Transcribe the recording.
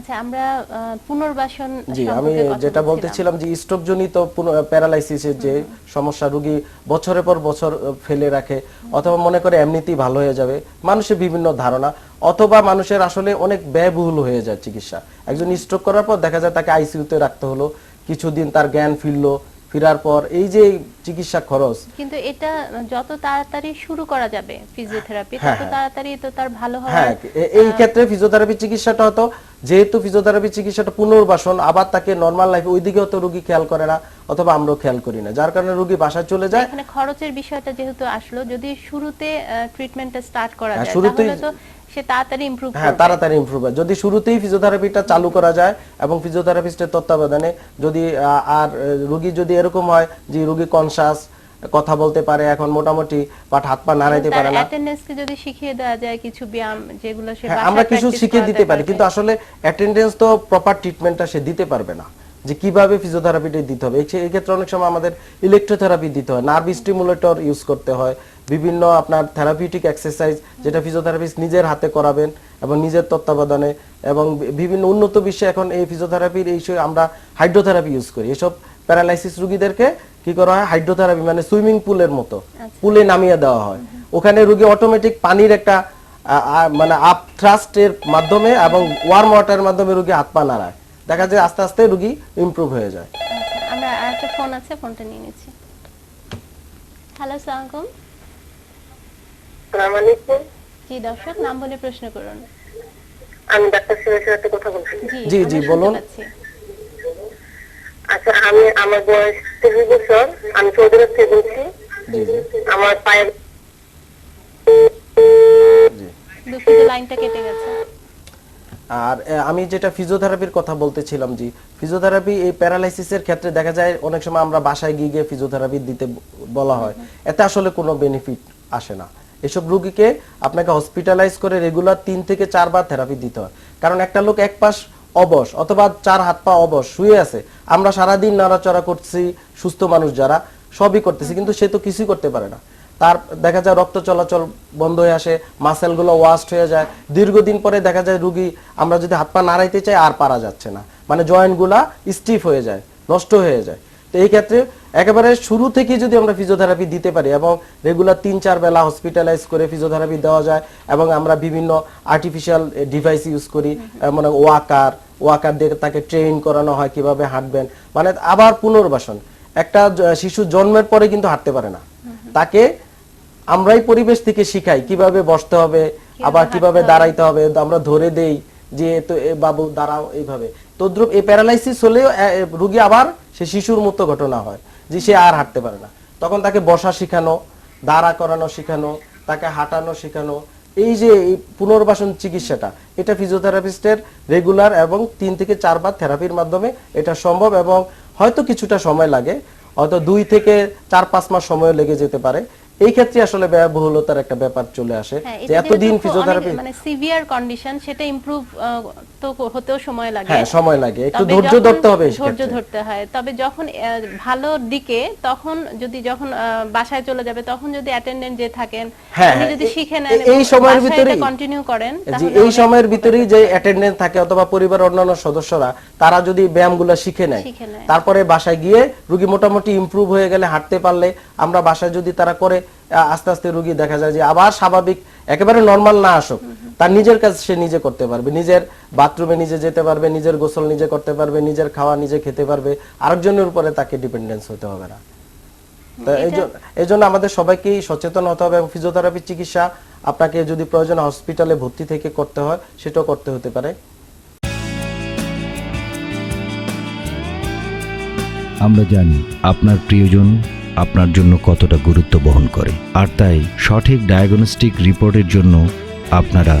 আচ্ছা আমরা পুনর্বাসন জি আমি যেটা বলতেছিলাম যে স্ট্রোক জনিত প্যারালাইসিসের যে সমস্যা রোগী বছরের পর বছর ফেলে রাখে অথবা মনে করে এমনিতেই ভালো হয়ে যাবে মানুষের বিভিন্ন ধারণা অথবা মানুষের আসলে অনেক ব্যয়বহুল হয়ে যায় চিকিৎসা। একজন স্ট্রোক করার পর দেখা যায় তাকে আইসিইউতে রাখতে হলো কিছুদিন তার জ্ঞান ফিরলো ফেরার পর এই যে চিকিৎসা খরচ। কিন্তু এটা যত তাড়াতাড়ি শুরু করা যাবে ফিজিওথেরাপি হ্যাঁ, তত হ্যাঁ। তাড়াতাড়ি তো তার ভালো হবে হ্যাঁ এই ক্ষেত্রে ফিজিওথেরাপি চিকিৎসাটা হতো যেহেতু ফিজিওথেরাপি চিকিৎসাটা পুনর্বাসন আবার তাকে নর্মাল লাইফে ওই দিকেও তো রোগী খেয়াল করে না অথবা আমরাও খেয়াল করি না। যার কারণে রোগী বাসায় চলে যায়। এখানে খরচের বিষয়টা যেহেতু আসলো যদি শুরুতে ট্রিটমেন্টটা স্টার্ট করা হ্যাঁ, যায় শুরুতেই- তাহলে তো সে তাড়াতাড়ি ইমপ্রুভ হ্যাঁ তাড়াতাড়ি ইমপ্রুভ হয়। যদি শুরুতেই ফিজিওথেরাপিটা চালু করা যায় এবং ফিজিওথেরাপিস্টের তত্ত্বাবধানে যদি আর রোগী যদি এরকম হয় যে রোগী কনসাস কথা বলতে পারে এখন মোটামুটি বাট হাত পা নাড়াইতে পারে না। অ্যাটেন্ডেন্সকে যদি শিখিয়ে দেওয়া যায় কিছু ব্যায়াম যেগুলো সে হ্যাঁ আমরা কিছু শিখিয়ে দিতে পারি কিন্তু আসলে অ্যাটেন্ডেন্স তো প্রপার ট্রিটমেন্টটা সে দিতে পারবে না। যে কীভাবে ফিজিওথেরাপিটা দিতে হবে? এই- ক্ষেত্রে অনেক সময় আমাদের ইলেকট্রোথেরাপি দিতে হয় নার্ভ স্টিমুলেটর ইউজ করতে হয় বিভিন্ন আপনার থেরাপিউটিক এক্সারসাইজ যেটা ফিজিওথেরাপিস্ট নিজের হাতে করাবেন এবং নিজের তত্ত্বাবধানে এবং বিভিন্ন উন্নত বিশ্বে এখন এই ফিজিওথেরাপির এই আমরা হাইড্রোথেরাপি ইউজ করি। এসব প্যারালাইসিস রোগীদেরকে কি করা হয়? হাইড্রোথেরাপি মানে সুইমিং পুলের মতো। পুলে নামিয়ে দেওয়া হয়। ওখানে রোগী অটোমেটিক পানির একটা মানে আপ থ্রাস্টের মাধ্যমে এবং ওয়ার্ম ওয়াটারের মাধ্যমে রোগী হাত পা নাড়ায়। দেখা যায় আস্তে আস্তে রোগী ইমপ্রুভ হয়ে যায়। আচ্ছা, আমরা আরেকটা ফোন আছে ফোনটা নিয়ে নিচ্ছি। হ্যালো সালামালাইকুম সালাম আলাইকুম। জি দর্শক নাম বলে প্রশ্ন করুন। আমি ডাক্তার সিরাজের সাথে কথা বলছি। জি, জি, বলুন। আমার বয়স তিরিশ বছর আমি আরব থেকে বলছি আমার পায়ের দুঃখিত লাইনটা কেটে গেছে। আর আমি যেটা ফিজিওথেরাপির কথা বলতেছিলাম জি ফিজিওথেরাপি এই প্যারালাইসিসের ক্ষেত্রে দেখা যায় অনেক সময় আমরা বাসায় গিয়ে গিয়ে ফিজিওথেরাপি দিতে বলা হয়। এতে আসলে কোনো বেনিফিট আসে না। এসব রোগীকে আপনাকে হসপিটালাইজ করে রেগুলার তিন থেকে চারবার থেরাপি দিতে হয়। কারণ একটা লোক এক পাশ অবশ, অথবা চার হাত পা অবশ, শুয়ে আছে। আমরা সারাদিন নাড়াচড়া করছি, সুস্থ মানুষ যারা, সবই করতেছি, কিন্তু সে তো কিছুই করতে পারে না। তার, দেখা যায় রক্ত চলাচল বন্ধ হয়ে আসে মাসেলগুলো ওয়াস্ট হয়ে যায়। দীর্ঘদিন পরে দেখা যায় রুগী, আমরা যদি হাত পা নাড়াইতে চাই, আর পারা যাচ্ছে না। মানে জয়েন্টগুলা স্টিফ হয়ে যায়, নষ্ট হয়ে যায়। তো এই ক্ষেত্রে একেবারে শুরু থেকে যদি আমরা ফিজিওথেরাপি দিতে পারি এবং রেগুলার তিন চার বেলা হসপিটালাইজ করে ফিজিওথেরাপি দেওয়া যায় এবং আমরা বিভিন্ন আর্টিফিশিয়াল ডিভাইস ইউজ করি মানে ওয়াকার ওয়াকার দিয়ে তাকে ট্রেন করানো হয় কীভাবে হাঁটবেন মানে আবার পুনর্বাসন। একটা শিশু জন্মের পরে কিন্তু হাঁটতে পারে না। তাকে আমরাই পরিবেশ থেকে শিখাই কীভাবে বসতে হবে আবার কীভাবে দাঁড়াইতে হবে আমরা ধরে দেই যে তো এ বাবু দাঁড়াও এইভাবে। তদ্রুপ এই প্যারালাইসিস হলেও এ আবার সে শিশুর মতো ঘটনা হয়। যে সে আর হাঁটতে পারে না। তখন তাকে বসা শেখানো দাঁড়া করানো শেখানো তাকে হাঁটানো শেখানো এই যে এই পুনর্বাসন চিকিৎসাটা এটা ফিজিওথেরাপিস্টের রেগুলার এবং তিন থেকে চারবার থেরাপির মাধ্যমে এটা সম্ভব এবং হয়তো কিছুটা সময় লাগে হয়তো দুই থেকে চার পাঁচ মাস সময় লেগে যেতে পারে। এই ক্ষেত্রে আসলে ব্যয়বহুলতার একটা ব্যাপার চলে আসে হ্যাঁ, যে এতদিন ফিজিওথেরাপি মানে সিভিয়ার কন্ডিশন সেটা ইমপ্রুভ তো হতেও সময় লাগে। হ্যাঁ সময় লাগে। একটু ধৈর্য ধরতে হবে ধৈর্য ধরতে হয়। তবে যখন ভালো দিকে তখন যদি যখন বাসায় চলে যাবে তখন যদি অ্যাটেন্ডেন্ট যে থাকেন হ্যাঁ, উনি হ্যাঁ, যদি শিখে নেন এই সময়ের ভিতরেই কন্টিনিউ করেন জি তাহলে এই সময়ের ভিতরেই যে অ্যাটেন্ডেন্ট থাকে অথবা পরিবারের অন্যান্য সদস্যরা তারা যদি ব্যায়ামগুলো শিখে নেয়। তারপরে বাসায় গিয়ে রুগী মোটামুটি ইমপ্রুভ হয়ে গেলে হাঁটতে পারলে আমরা বাসায় যদি তারা করে আস্তে আস্তে রুগী দেখা যায় যে আবার স্বাভাবিক একেবারে নর্মাল না আসুক তার নিজের কাজ সে নিজে করতে পারবে। নিজের বাথরুমে নিজে যেতে পারবে নিজের গোসল নিজে করতে পারবে নিজের খাওয়া নিজে খেতে পারবে আরেকজনের উপরে তাকে ডিপেন্ডেন্স হতে হবে না। তো এই জন্য- এই জন্য আমাদের সবাইকেই সচেতন হতে হবে এবং ফিজিওথেরাপি চিকিৎসা আপনাকে যদি প্রয়োজন হসপিটালে ভর্তি থেকে করতে হয় সেটাও করতে হতে পারে। আমরা জানি আপনার প্রিয়জন আপনার জন্য কতটা গুরুত্ব বহন করে আর তাই সঠিক ডায়াগনস্টিক রিপোর্টের জন্য আপনারা